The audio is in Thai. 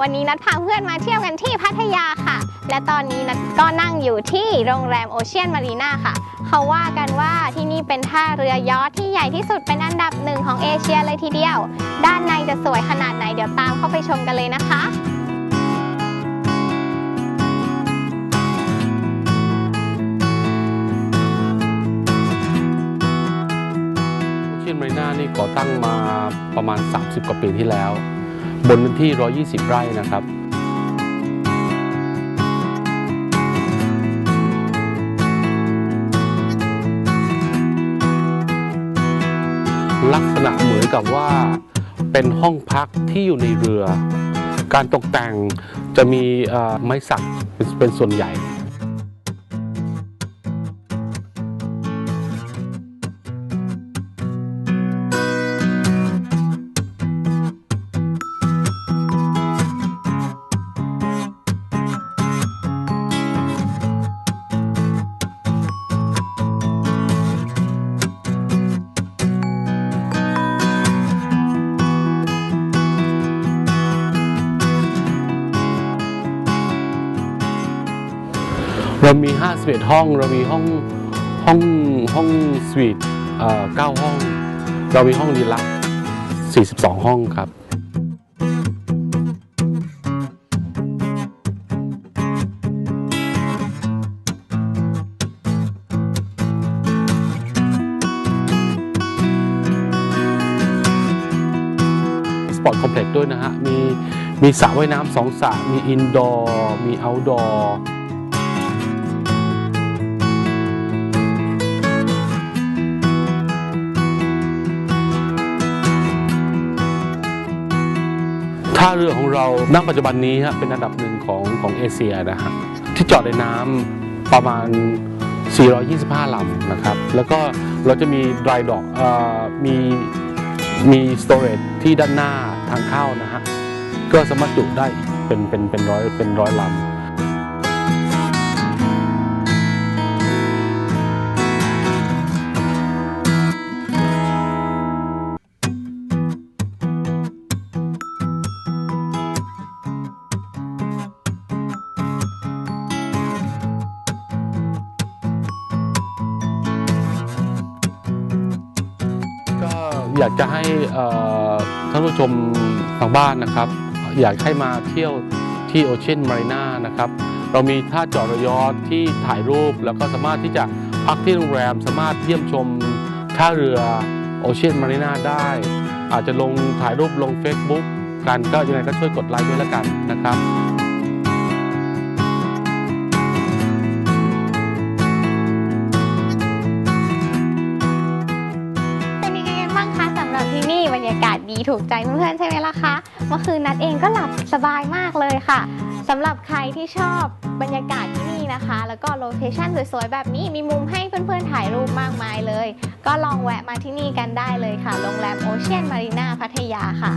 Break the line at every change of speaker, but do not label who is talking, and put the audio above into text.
วันนี้นัดพาเพื่อนมาเที่ยวกันที่พัทยาค่ะ และตอนนี้นัดก็นั่งอยู่ที่โรงแรมโอเชียนมารีนาค่ะ เขาว่ากันว่าที่นี่เป็นท่าเรือยอชท์ที่ใหญ่ที่สุดเป็นอันดับหนึ่งของเอเชียเลยทีเดียว ด้านในจะสวยขนาดไหนเดี๋ยวตามเข้าไปชมกันเลยนะคะ
โอเชียนมารีนานี่ก่อตั้งมาประมาณ 30 กว่าปีที่แล้ว บนพื้นที่ 120 ไร่นะครับลักษณะเหมือนกับว่าเป็นห้องพักที่อยู่ในเรือ การตกแต่งจะมีไม้สักเป็นส่วนใหญ่ เรามี51ห้อง เรามีห้องห้องห้องสวีทเอ่อ9ห้อง เรามีห้องดีลักซ์42 ห้องครับสปอร์ตคอมเพล็กซ์ด้วยนะฮะ มีมีสระว่ายน้ำสองสระ มีอินดอร์ มีเอาท์ดอร์ ท่าเรือของเราณปัจจุบันนี้ฮะเป็นอันดับหนึ่งของของเอเชียนะฮะที่จอดในน้ำประมาณ 425 ลำนะครับ แล้วก็เราจะมีดรายดอกมีมีสโตรจที่ด้านหน้าทางเข้านะฮะก็สามารถจุได้เป็นเป็นเป็นร้อยเป็นร้อยลำ อยากจะให้ท่านผู้ชมทางบ้านนะครับ อยากให้มาเที่ยวที่โอเชียนมารีนานะครับ เรามีท่าจอดเรือยอที่ถ่ายรูปแล้วก็สามารถที่จะพักที่โรงแรม สามารถเยี่ยมชมท่าเรือโอเชียนมารีนาได้ อาจจะลงถ่ายรูปลง Facebook กันก็ยังไงก็ช่วยกดไลค์ด้วยแล้วกันนะครับ
บรรยากาศดีถูกใจเพื่อนๆใช่ไหมล่ะคะ เมื่อคืนนัดเองก็หลับสบายมากเลยค่ะสำหรับใครที่ชอบบรรยากาศที่นี่นะคะ แล้วก็โลเคชั่นสวยๆแบบนี้มีมุมให้เพื่อนๆถ่ายรูปมากมายเลย ก็ลองแวะมาที่นี่กันได้เลยค่ะ โรงแรมโอเชียนมารีนาพัทยาค่ะ